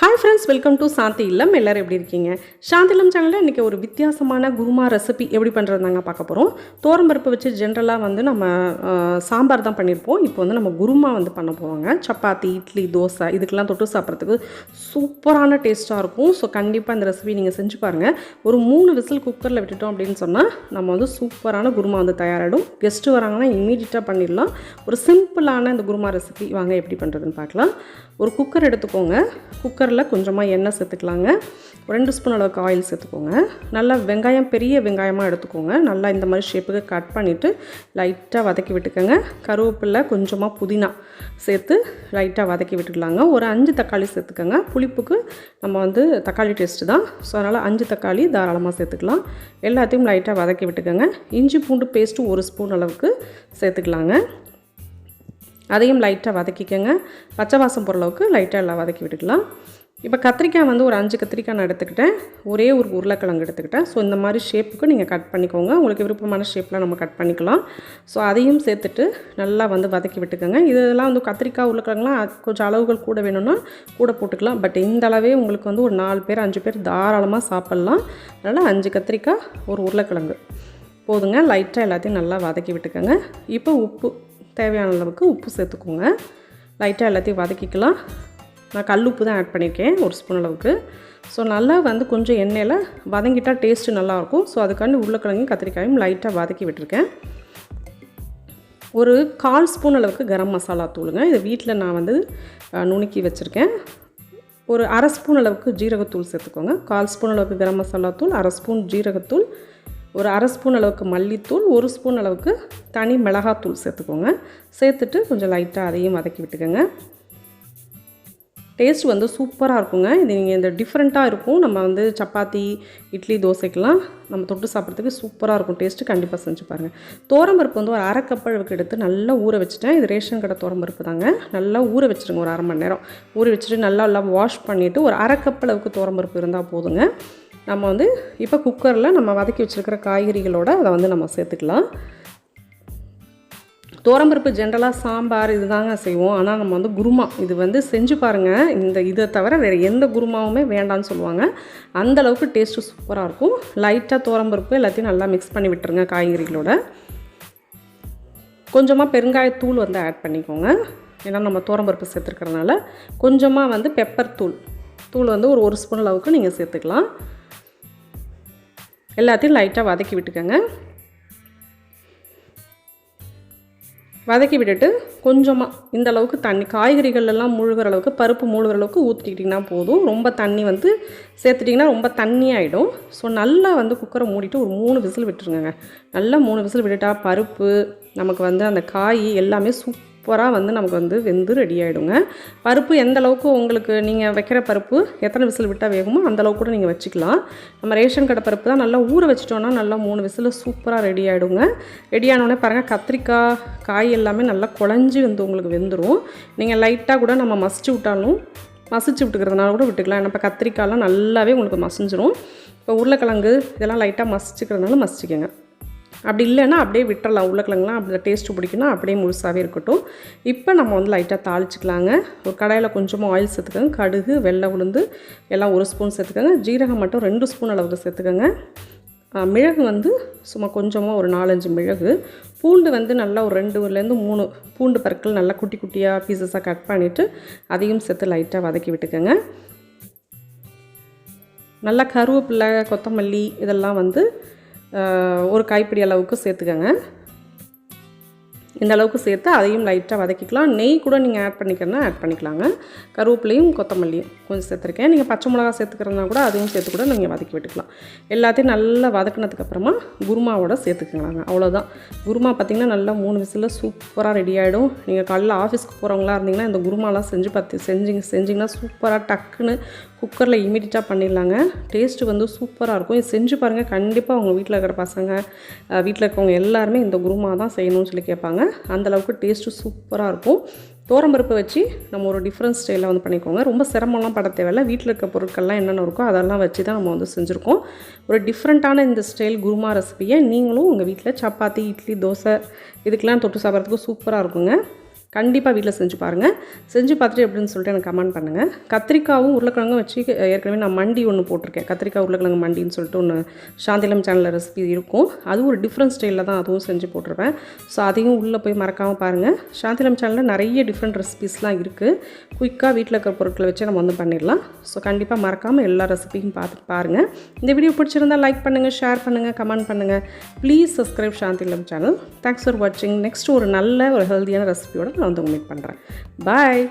Hi friends welcome to Shanthi Illam. எல்லோரும் எப்படி இருக்கீங்க? சாந்தி இல்லம் சேனலில் இன்றைக்கி ஒரு வித்தியாசமான குருமா ரெசிபி எப்படி பண்ணுறதாங்க பார்க்க போகிறோம் தோரம்பருப்பு வச்சு ஜென்ரலாக வந்து நம்ம சாம்பார் தான் பண்ணியிருப்போம் இப்போ வந்து நம்ம குருமா வந்து பண்ண போவாங்க சப்பாத்தி இட்லி தோசை இதுக்கெல்லாம் தொட்டு சாப்பிட்றதுக்கு சூப்பரான டேஸ்ட்டாக இருக்கும். ஸோ கண்டிப்பாக இந்த ரெசிபி நீங்கள் செஞ்சு பாருங்கள் ஒரு மூணு விசில் குக்கரில் விட்டுட்டோம் அப்படின்னு சொன்னால் நம்ம வந்து சூப்பரான குருமா வந்து தயாராகிடும் கெஸ்ட்டு வராங்கன்னா இம்மீடியட்டாக பண்ணிடலாம். ஒரு சிம்பிளான இந்த குருமா ரெசிபி வாங்க எப்படி பண்ணுறதுன்னு பார்க்கலாம். ஒரு குக்கர் எடுத்துக்கோங்க. குக்கர் குக்கரில் கொஞ்சமாக எண்ணெய் சேர்த்துக்கலாங்க. ஒரு ரெண்டு ஸ்பூன் அளவுக்கு ஆயில் சேர்த்துக்கோங்க. நல்லா வெங்காயம் பெரிய வெங்காயமாக எடுத்துக்கோங்க. நல்லா இந்த மாதிரி ஷேப்புக்கு கட் பண்ணிவிட்டு லைட்டாக வதக்கி விட்டுக்கோங்க. கருவேப்பிலை கொஞ்சமாக புதினா சேர்த்து லைட்டாக வதக்கி விட்டுக்கலாங்க. ஒரு அஞ்சு தக்காளி சேர்த்துக்கோங்க. புளிப்புக்கு நம்ம வந்து தக்காளி டேஸ்ட்டு தான். ஸோ அதனால் அஞ்சு தக்காளி தாராளமாக சேர்த்துக்கலாம். எல்லாத்தையும் லைட்டாக வதக்கி விட்டுக்கோங்க. இஞ்சி பூண்டு பேஸ்ட்டு ஒரு ஸ்பூன் அளவுக்கு சேர்த்துக்கலாங்க. அதையும் லைட்டாக வதக்கிக்கோங்க. பச்சை வாசம் போகிற அளவுக்கு லைட்டாக எல்லாம் வதக்கி விட்டுக்கலாம். இப்போ கத்திரிக்காய் வந்து ஒரு அஞ்சு கத்திரிக்காய் நான் எடுத்துக்கிட்டேன். ஒரே ஒரு உருளைக்கிழங்கு எடுத்துக்கிட்டேன். ஸோ இந்த மாதிரி ஷேப்புக்கு நீங்கள் கட் பண்ணிக்கோங்க. உங்களுக்கு விருப்பமான ஷேப்பில் நம்ம கட் பண்ணிக்கலாம். ஸோ அதையும் சேர்த்துட்டு நல்லா வந்து வதக்கி விட்டுக்கோங்க. இதெல்லாம் வந்து கத்திரிக்காய் உருளைக்கிழங்குலாம் கொஞ்சம் அளவுகள் கூட வேணும்னா கூட போட்டுக்கலாம். பட் இந்த அளவே உங்களுக்கு வந்து ஒரு நாலு பேர் அஞ்சு பேர் தாராளமாக சாப்பிட்லாம். அதனால் அஞ்சு கத்திரிக்காய் ஒரு உருளைக்கிழங்கு. போதுங்க. லைட்டாக எல்லாத்தையும் நல்லா வதக்கி விட்டுக்கோங்க. இப்போ உப்பு தேவையான அளவுக்கு உப்பு சேர்த்துக்கோங்க. லைட்டாக எல்லாத்தையும் வதக்கிக்கலாம். நான் கல் உப்பு தான் ஆட் பண்ணியிருக்கேன் ஒரு ஸ்பூன் அளவுக்கு. ஸோ நல்லா வந்து கொஞ்சம் எண்ணெயில் வதங்கிட்டால் டேஸ்ட்டு நல்லாயிருக்கும். ஸோ அதுக்காண்டி உருளைக்கிழங்கும் கத்திரிக்காயும் லைட்டாக வதக்கி விட்டுருக்கேன். ஒரு கால் ஸ்பூன் அளவுக்கு கரம் மசாலா தூளுங்க. இது வீட்டில் நான் வந்து நுணுக்கி வச்சுருக்கேன். ஒரு அரை ஸ்பூன் அளவுக்கு ஜீரகத்தூள் சேர்த்துக்கோங்க. கால் ஸ்பூன் அளவுக்கு கரம் மசாலா தூள் அரை ஸ்பூன் ஜீரகத்தூள் ஒரு அரை ஸ்பூன் அளவுக்கு மல்லித்தூள் ஒரு ஸ்பூன் அளவுக்கு தனி மிளகாத்தூள் சேர்த்துக்கோங்க. சேர்த்துட்டு கொஞ்சம் லைட்டாக அதையும் வதக்கி விட்டுக்கோங்க. டேஸ்ட் வந்து சூப்பராக இருக்குங்க. இது நீங்கள் இந்த டிஃப்ரெண்ட்டாக இருக்கும். நம்ம வந்து சப்பாத்தி இட்லி தோசைக்கெலாம் நம்ம தொட்டு சாப்பிட்றதுக்கு சூப்பராக இருக்கும். டேஸ்ட்டு கண்டிப்பாக செஞ்சு பாருங்கள் தோரம்பருப்பு வந்து ஒரு அரை கப் அளவுக்கு எடுத்து நல்லா ஊற வச்சுட்டேன். இது ரேஷன் கடை தோரம்பருப்பு தாங்க. நல்லா ஊற வச்சுருங்க ஒரு அரை மணி நேரம். ஊற வச்சுட்டு நல்லா எல்லாம் வாஷ் பண்ணிவிட்டு ஒரு அரை கப் அளவுக்கு தோரம்பருப்பு இருந்தால் போதுங்க. நம்ம வந்து இப்போ குக்கரில் நம்ம வதக்கி வச்சுருக்கிற காய்கறிகளோடு அதை வந்து நம்ம சேர்த்துக்கலாம். தோரம்பருப்பு ஜென்ரலாக சாம்பார் இதுதாங்க செய்வோம். ஆனால் நம்ம வந்து குருமா இது வந்து செஞ்சு பாருங்கள் இந்த இதை தவிர வேறு எந்த குருமாவுமே வேண்டாம்னு சொல்லுவாங்க. அந்த அளவுக்கு டேஸ்ட்டு சூப்பராக இருக்கும். லைட்டாக தோரம்பருப்பு எல்லாத்தையும் நல்லா மிக்ஸ் பண்ணி விட்டுருங்க காய்கறிகளோட. கொஞ்சமாக பெருங்காயத்தூள் வந்து ஆட் பண்ணிக்கோங்க. ஏன்னா நம்ம தோரம்பருப்பு சேர்த்துருக்கறனால கொஞ்சமாக வந்து பெப்பர் தூள் தூள் வந்து ஒரு ஒரு ஸ்பூன் அளவுக்கு நீங்கள் சேர்த்துக்கலாம். எல்லாத்தையும் லைட்டாக வதக்கி விட்டுக்கோங்க. வதக்கி விட்டுட்டு கொஞ்சமாக இந்த அளவுக்கு தண்ணி காய்கறிகள் எல்லாம் முழுகிற அளவுக்கு பருப்பு முழுகிற அளவுக்கு ஊற்றிக்கிட்டிங்கன்னா போதும். ரொம்ப தண்ணி வந்து சேர்த்துட்டிங்கன்னா ரொம்ப தண்ணி ஆகிடும் ஸோ நல்லா வந்து குக்கரை மூடிட்டு ஒரு மூணு விசில் விட்டுருங்க நல்லா மூணு விசில் விட்டுட்டா பருப்பு நமக்கு வந்து அந்த காய் எல்லாமே சூப்பராக வந்து நமக்கு வந்து வெந்து ரெடி ஆகிடுங்க பருப்பு எந்த அளவுக்கு உங்களுக்கு நீங்கள் வைக்கிற பருப்பு எத்தனை விசில் விட்டால் வேகுமோ அந்த அளவுக்கு கூட நீங்கள் வச்சுக்கலாம். நம்ம ரேஷன் கடை பருப்பு தான் நல்லா ஊற வச்சிட்டோன்னா நல்லா மூணு விசில் சூப்பராக ரெடி ஆகிடுங்க ரெடி ஆனோடனே பாருங்கள் கத்திரிக்காய் காய் எல்லாமே நல்லா குழஞ்சி வந்து உங்களுக்கு வெந்துடும் நீங்கள் லைட்டாக கூட நம்ம மசிச்சு விட்டாலும் மசிச்சு விட்டுக்கிறதுனால கூட விட்டுக்கலாம். ஏன்னா இப்போ கத்திரிக்காய்லாம் நல்லாவே உங்களுக்கு மசிஞ்சிரும். இப்போ உருளைக்கிழங்கு இதெல்லாம் லைட்டாக மசிச்சுக்கிறதுனால மசிச்சுக்கோங்க. அப்படி இல்லைன்னா அப்படியே விட்டுறலாம். உருளைக்கிழங்குலாம் அப்படி டேஸ்ட்டு பிடிக்குன்னா அப்படியே முழுசாகவே இருக்கட்டும். இப்போ நம்ம வந்து லைட்டாக தாளிச்சிக்கலாங்க. ஒரு கடாயில் கொஞ்சமாக ஆயில் சேர்த்துக்கோங்க. கடுகு வெள்ளை உளுந்து எல்லாம் ஒரு ஸ்பூன் சேர்த்துக்கோங்க. ஜீரகம் மட்டும் ரெண்டு ஸ்பூன் அளவுக்கு சேர்த்துக்கோங்க. மிளகு வந்து சும்மா கொஞ்சமாக ஒரு நாலஞ்சு மிளகு. பூண்டு வந்து நல்லா ஒரு ரெண்டுலேருந்து மூணு பூண்டு பற்கள் நல்லா குட்டி குட்டியாக பீசஸாக கட் பண்ணிவிட்டு அதையும் சேர்த்து லைட்டாக வதக்கி விட்டுக்கோங்க. நல்லா கருவேப்பிலை கொத்தமல்லி இதெல்லாம் வந்து ஒரு கைப்பிடி அளவுக்கு சேர்த்துக்கோங்க. இந்த அளவுக்கு சேர்த்து அதையும் லைட்டாக வதக்கிக்கலாம். நெய் கூட நீங்கள் ஆட் பண்ணிக்கிறனா ஆட் பண்ணிக்கலாங்க. கருவேப்பிலையும் கொத்தமல்லியும் கொஞ்சம் சேர்த்துருக்கேன். நீங்கள் பச்சை மிளகா சேர்த்துக்கிறதுனா கூட அதையும் சேர்த்து கூட நீங்கள் வதக்கி விட்டுக்கலாம். எல்லாத்தையும் நல்லா வதக்குனதுக்கப்புறமா குருமாவோட சேர்த்துக்கலாங்க. அவ்வளோதான் குருமா பார்த்திங்கன்னா நல்லா மூணு விசில் சூப்பராக ரெடி ஆகிடும் நீங்கள் காலையில் ஆஃபீஸ்க்கு போகிறவங்களா இருந்தீங்கன்னா இந்த குருமாலாம் செஞ்சு பார்த்து செஞ்சிங்க செஞ்சிங்கன்னா சூப்பராக டக்குன்னு குக்கரில் இமீடியட்டாக பண்ணிடலாங்க. டேஸ்ட்டு வந்து சூப்பராக இருக்கும். இது செஞ்சு பாருங்கள் கண்டிப்பாக உங்கள் வீட்டில் இருக்கிற பசங்க வீட்டில் இருக்கவங்க எல்லாருமே இந்த குருமா தான் செய்யணும்னு சொல்லி கேட்பாங்க. அந்த அளவுக்கு டேஸ்ட்டு சூப்பராக இருக்கும். தோரம்பருப்பை வச்சு நம்ம ஒரு டிஃப்ரெண்ட் ஸ்டைலில் வந்து பண்ணிக்கோங்க. ரொம்ப சிரமம்லாம் பட தேவையில்ல. வீட்டில் இருக்க பொருட்கள்லாம் என்னென்ன இருக்கோ அதெல்லாம் வச்சு தான் நம்ம வந்து செஞ்சுருக்கோம். ஒரு டிஃப்ரெண்ட்டான இந்த ஸ்டைல் குருமா ரெசிபியை நீங்களும் உங்கள் வீட்டில் சப்பாத்தி இட்லி தோசை இதுக்கெலாம் தொட்டு சாப்பிட்றதுக்கு சூப்பராக இருக்குங்க. கண்டிப்பாக வீட்டில் செஞ்சு பாருங்கள் செஞ்சு பார்த்துட்டு எப்படின்னு சொல்லிட்டு எனக்கு கமெண்ட் பண்ணுங்கள் கத்திரிக்காவும் உருளைக்கிழங்கும் வச்சு ஏற்கனவே நான் மண்டி ஒன்று போட்டிருக்கேன். கத்திரிக்காய் உருளைக்கிழங்கு மண்டின்னு சொல்லிட்டு ஒன்று சாந்திலம் சேனலில் ரெசிபி இருக்கும். அதுவும் ஒரு டிஃப்ரெண்ட் ஸ்டைலில் தான் அதுவும் செஞ்சு போட்டிருப்பேன். ஸோ அதையும் உள்ளே போய் மறக்காமல் பாருங்கள் சாந்திலம் சேனலில் நிறைய டிஃப்ரெண்ட் ரெசிபிஸ்லாம் இருக்குது குயிக்காக வீட்டில் இருக்கிற பொருட்களை வச்சு நம்ம வந்து பண்ணிடலாம். ஸோ கண்டிப்பாக மறக்காமல் எல்லா ரெசிபியும் பார்த்து பாருங்கள் இந்த வீடியோ பிடிச்சிருந்தா லைக் பண்ணுங்கள் ஷேர் பண்ணுங்கள் கமெண்ட் பண்ணுங்கள் please subscribe Shanthilam channel thanks for வாட்சிங் நெக்ஸ்ட் ஒரு நல்ல ஒரு ஹெல்த்தியான ரெசிபியோட நான் வந்து மீட் பண்ணுறேன் பாய்